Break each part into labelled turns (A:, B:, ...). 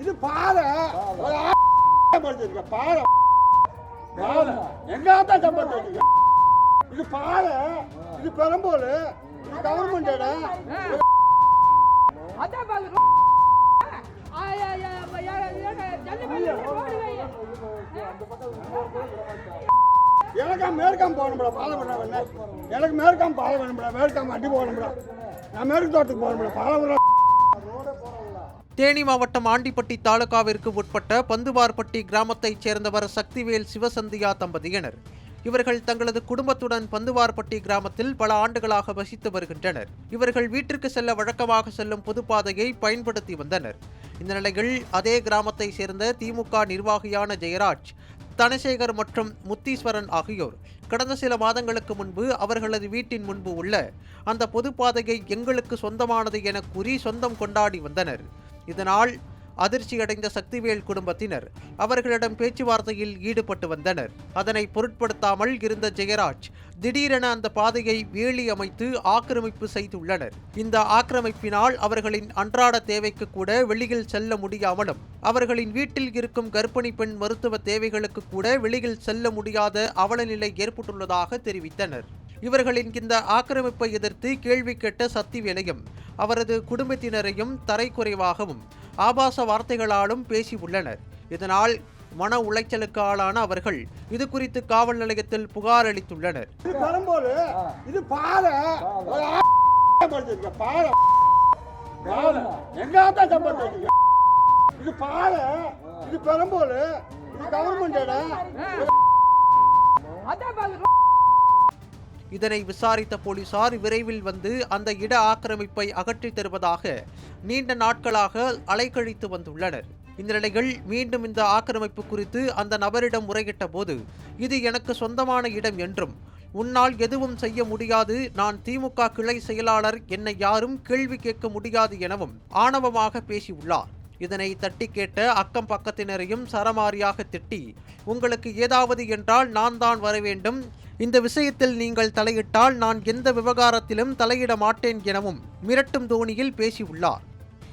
A: இது பாலை? ஒரு படுத்திருக்க பாலை. பாலை. எங்க தான் சம்பளம் இது பாலை. இது பெரம்போல் இது கவர்மெண்ட் இடம். எனக்கு மேற்காம் போகணும்ல பாலை பண்ண எனக்கு மேற்காம் பாலை வேணும்ல மேற்காம் அடி போகணும்ல நான் மேற்கு தோட்டத்துக்கு போகணும்ல பாலை
B: தேனி மாவட்டம் ஆண்டிப்பட்டி தாலுகாவிற்கு உட்பட்ட பந்துவார்பட்டி கிராமத்தைச் சேர்ந்தவர் சக்திவேல் சிவசந்தியா தம்பதியினர். இவர்கள் தங்களது குடும்பத்துடன் பந்துவார்பட்டி கிராமத்தில் பல ஆண்டுகளாக வசித்து வருகின்றனர். இவர்கள் வீட்டிற்கு செல்ல வழக்கமாக செல்லும் பொதுப்பாதையை பயன்படுத்தி வந்தனர். இந்த நிலையில் அதே கிராமத்தை சேர்ந்த திமுக நிர்வாகியான ஜெயராஜ் தனசேகர் மற்றும் முத்தீஸ்வரன் ஆகியோர் கடந்த சில மாதங்களுக்கு முன்பு அவர்களது வீட்டின் முன்பு உள்ள அந்த பொதுப்பாதையை எங்களுக்கு சொந்தமானது என கூறி சொந்தம் கொண்டாடி வந்தனர். இதனால் அதிர்ச்சியடைந்த சக்திவேல் குடும்பத்தினர் அவர்களிடம் பேச்சுவார்த்தையில் ஈடுபட்டு வந்தனர். அதனை பொருட்படுத்தாமல் இருந்த ஜெயராஜ் திடீரென அந்த பாதையை வேலி அமைத்து ஆக்கிரமிப்பு செய்துள்ளனர். இந்த ஆக்கிரமிப்பினால் அவர்களின் அன்றாட தேவைக்கு கூட வெளியில் செல்ல முடியாமலும் அவர்களின் வீட்டில் இருக்கும் கர்ப்பிணி பெண் மருத்துவ தேவைகளுக்கு கூட வெளியில் செல்ல முடியாத அவலநிலை ஏற்பட்டுள்ளதாக தெரிவித்தனர். இவர்களின் இந்த ஆக்கிரமிப்பை எதிர்த்து கேள்வி கேட்ட சத்திவேலையும் அவரது குடும்பத்தினரையும் தரைக்குறைவாகவும் ஆபாச வார்த்தைகளாலும் பேசி உள்ளனர் இதனால் மன உளைச்சலுக்கு ஆளான அவர்கள் இது குறித்து காவல் நிலையத்தில் புகார் அளித்துள்ளனர்.
A: இது பெரம்போல் இது சம்பளம் இது பாலை இது கவர்மெண்ட்.
B: இதனை விசாரித்த போலீசார் விரைவில் வந்து அந்த இட ஆக்கிரமிப்பை அகற்றித் தருவதாக நீண்ட நாட்களாக அலைக்கழித்து வந்துள்ளனர். இந்த நிலையில் மீண்டும் இந்த ஆக்கிரமிப்பு குறித்து அந்த நபரிடம் முறையிட்ட போது இது எனக்கு சொந்தமான இடம் என்றும் உன்னால் எதுவும் செய்ய முடியாது நான் திமுக கிளை செயலாளர் என்னை யாரும் கேள்வி கேட்க முடியாது எனவும் ஆணவமாக பேசியுள்ளார். இதனை தட்டி கேட்ட அக்கம் பக்கத்தினரையும் சரமாரியாக திட்டி உங்களுக்கு ஏதாவது என்றால் நான் தான் வர வேண்டும் இந்த விஷயத்தில் நீங்கள் தலையிட்டால் நான் எந்த விவகாரத்திலும் தலையிட மாட்டேன் எனவும் மிரட்டும் தோணியில் பேசியுள்ளார்.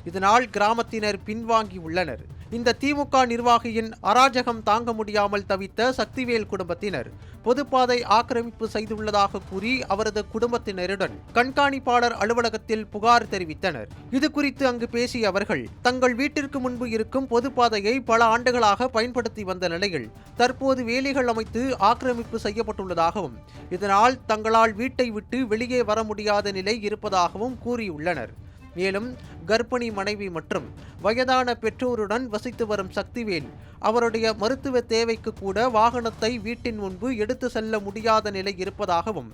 B: இதனால் கிராமத்தினர் பின்வாங்கி உள்ளனர். இந்த திமுக நிர்வாகியின் அராஜகம் தாங்க முடியாமல் தவித்த சக்திவேல் குடும்பத்தினர் பொதுப்பாதை ஆக்கிரமிப்பு செய்துள்ளதாக கூறி அவரது குடும்பத்தினருடன் கண்காணிப்பாளர் அலுவலகத்தில் புகார் தெரிவித்தனர். இது குறித்து அங்கு பேசிய அவர்கள் தங்கள் வீட்டிற்கு முன்பு இருக்கும் பொதுப்பாதையை பல ஆண்டுகளாக பயன்படுத்தி வந்த நிலையில் தற்போது வேலிகள் அமைத்து ஆக்கிரமிப்பு செய்யப்பட்டுள்ளதாகவும் இதனால் தங்களால் வீட்டை விட்டு வெளியே வர முடியாத நிலை இருப்பதாகவும் கூறியுள்ளனர். மேலும் கர்ப்பிணி மனைவி மற்றும் வயதான பெற்றோருடன் வசித்து வரும் சக்திவேல் அவருடைய மருத்துவ தேவைக்கு கூட வாகனத்தை வீட்டின் முன்பு எடுத்து செல்ல முடியாத நிலை இருப்பதாகவும்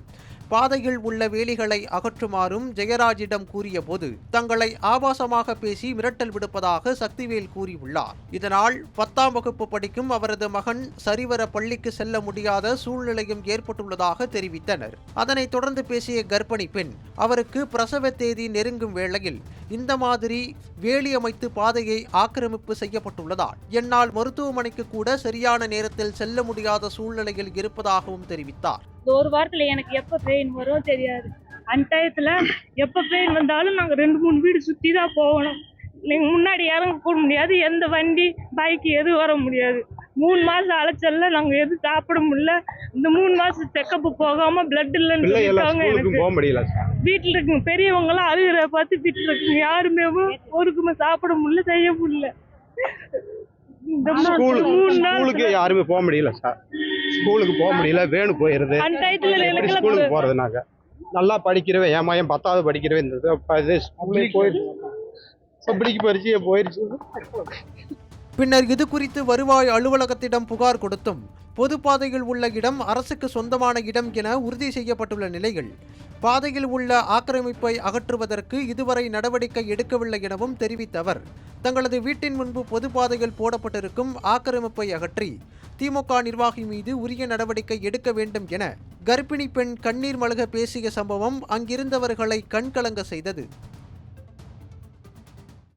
B: பாதையில் உள்ள வேலிகளை அகற்றுமாறும் ஜெயராஜிடம் கூறியபோது தங்களை ஆபாசமாக பேசி மிரட்டல் விடுப்பதாக சக்திவேல் கூறியுள்ளார். இதனால் பத்தாம் வகுப்பு படிக்கும் அவரது மகன் சரிவர பள்ளிக்கு செல்ல முடியாத சூழ்நிலையும் ஏற்பட்டுள்ளதாக தெரிவித்தனர். அதனைத் தொடர்ந்து பேசிய கர்ப்பிணி பெண் அவருக்கு பிரசவ தேதி நெருங்கும் வேளையில் இந்த மாதிரி வேலி அமைத்து பாதையை ஆக்கிரமிப்பு செய்யப்பட்டுள்ளதால் என்னால் மருத்துவமனைக்கு கூட சரியான நேரத்தில் செல்ல முடியாத சூழ்நிலையில் இருப்பதாகவும் தெரிவித்தார்.
C: இந்த ஒரு வாரத்துல எனக்கு எப்ப பெயின் வரும் தெரியாது. அன்டயத்துல எப்ப பெயின் வந்தாலும் நாங்க ரெண்டு மூணு வீடு சுத்தி தான் போகணும். நீங்க முன்னாடி இறங்க கூட முடியாது. எந்த வண்டி பைக் எதுவும் வர முடியாது. மூணு மாசம் அலைச்சல்ல நாங்க எதுவும் சாப்பிட முடியல. இந்த மூணு மாசம் செக்கப் போகாம பிளட் இல்லைன்னு சொல்லிட்டாங்க எனக்கு. வீட்டுல இருக்குங்க பெரியவங்க எல்லாம் அழுகிற பார்த்து வீட்டுல இருக்குங்க யாருமே ஒருக்குமே சாப்பிட முடியல செய்ய முடியல. இந்த மூ-
D: ஸ்கூலுக்கு யாருமே போக முடியல சார். ஸ்கூலுக்கு போக முடியல வேணு போயிருது. ஸ்கூலுக்கு போறது நாங்க நல்லா படிக்கிறவன் என் மகன் பத்தாவது படிக்கிறவன் இது ஸ்கூலுக்கு போயிடுச்சு பப்ளிக் பரிச்சையே போயிருச்சு
B: பின்னர் இது குறித்து வருவாய் அலுவலகத்திடம் புகார் கொடுத்தும் பொதுப்பாதையில் உள்ள இடம் அரசுக்கு சொந்தமான இடம் என உறுதி செய்யப்பட்டுள்ள நிலையில் பாதையில் உள்ள ஆக்கிரமிப்பை அகற்றுவதற்கு இதுவரை நடவடிக்கை எடுக்கவில்லை எனவும் தெரிவித்த அவர் தங்களது வீட்டின் முன்பு பொதுப்பாதையில் போடப்பட்டிருக்கும் ஆக்கிரமிப்பை அகற்றி திமுக நிர்வாகி மீது உரிய நடவடிக்கை எடுக்க வேண்டும் என கர்ப்பிணி பெண் கண்ணீர் மல்க பேசிய சம்பவம் அங்கிருந்தவர்களை கண்கலங்க செய்தது.